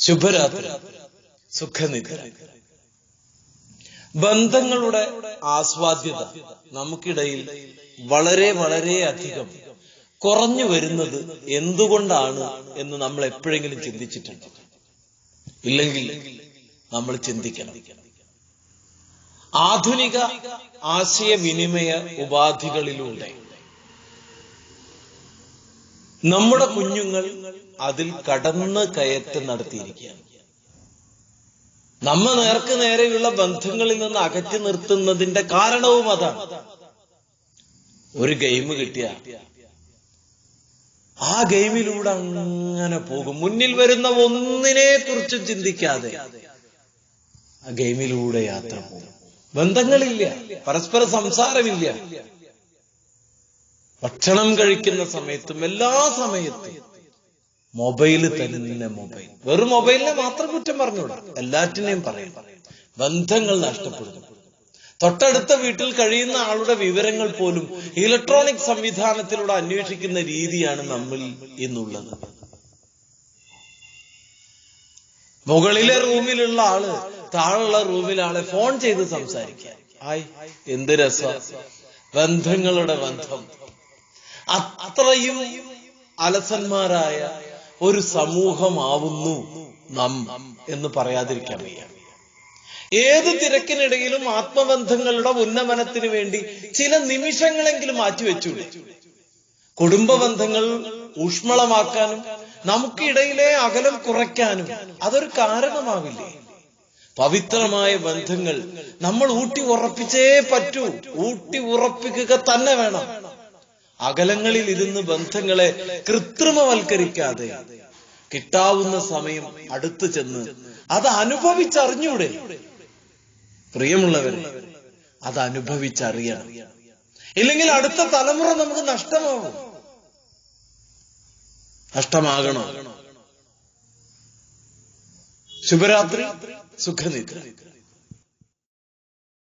ശുഭരാത്രി. സുഖനിധി ബന്ധങ്ങളുടെ ആസ്വാദ്യത നമുക്കിടയിൽ വളരെ വളരെ അധികം കുറഞ്ഞു വരുന്നത് എന്തുകൊണ്ടാണ് എന്ന് നമ്മൾ എപ്പോഴെങ്കിലും ചിന്തിച്ചിട്ടുണ്ട്? ഇല്ലെങ്കിൽ നമ്മൾ ചിന്തിക്കണം. ആധുനിക ആശയവിനിമയ ഉപാധികളിലൂടെ നമ്മുടെ കുഞ്ഞുങ്ങൾ അതിൽ കടന്ന് കയറ്റം നടത്തിയിരിക്കുകയാണ്. നമ്മ നേർക്ക് നേരെയുള്ള ബന്ധങ്ങളിൽ നിന്ന് അകറ്റി നിർത്തുന്നതിന്റെ കാരണവും അതാണ്. ഒരു ഗെയിം കിട്ടിയ ആ ഗെയിമിലൂടെ അങ്ങനെ പോകും. മുന്നിൽ വരുന്ന ഒന്നിനെ കുറിച്ചും ചിന്തിക്കാതെ ആ ഗെയിമിലൂടെ യാത്ര പോകും. ബന്ധങ്ങളില്ല പരസ്പര സംസാരമില്ല. ഭക്ഷണം കഴിക്കുന്ന സമയത്തും എല്ലാ സമയത്തും മൊബൈൽ തന്നെ മൊബൈൽ. വെറും മൊബൈലിനെ മാത്രം കുറ്റം പറഞ്ഞുകൂടാ? എല്ലാറ്റിനെയും പറയും. ബന്ധങ്ങൾ നഷ്ടപ്പെടുന്നു. തൊട്ടടുത്ത വീട്ടിൽ കഴിയുന്ന ആളുടെ വിവരങ്ങൾ പോലും ഇലക്ട്രോണിക് സംവിധാനത്തിലൂടെ അന്വേഷിക്കുന്ന രീതിയാണ് നമ്മൾ ഇന്നുള്ളത് മുകളിലെ റൂമിലുള്ള ആൾ താഴെയുള്ള റൂമിലെ ആളെ ഫോൺ ചെയ്ത് സംസാരിക്കാൻ ഹായ് എന്ത് രസ? ബന്ധങ്ങളുടെ ബന്ധം. അത്രയും അലസന്മാരായ ഒരു സമൂഹമാവുന്നു നാം എന്ന് പറയാതിരിക്കാൻ വയ്യ. ഏത് തിരക്കിനിടയിലും ആത്മബന്ധങ്ങളുടെ ഉന്നമനത്തിന് വേണ്ടി ചില നിമിഷങ്ങളെങ്കിലും മാറ്റിവെച്ചു. കുടുംബ ബന്ധങ്ങൾ ഊഷ്മളമാക്കാനും നമുക്കിടയിലെ അകലം കുറയ്ക്കാനും അതൊരു കാരണമാവില്ലേ? പവിത്രമായ ബന്ധങ്ങൾ നമ്മൾ ഊട്ടി ഉറപ്പിച്ചേ പറ്റൂ. ഊട്ടി ഉറപ്പിക്കുക തന്നെ വേണം. അകലങ്ങളിൽ ഇരുന്ന് ബന്ധങ്ങളെ കൃത്രിമവൽക്കരിക്കാതെ കിട്ടാവുന്ന സമയം അടുത്തു ചെന്ന് അത് അനുഭവിച്ചറിഞ്ഞൂടെ. പ്രിയമുള്ളവരെ അത് അനുഭവിച്ചറിയണം. ഇല്ലെങ്കിൽ അടുത്ത തലമുറ നമുക്ക് നഷ്ടമാകും നഷ്ടമാകണോ. ശുഭരാത്രി സുഖനിദ്ര.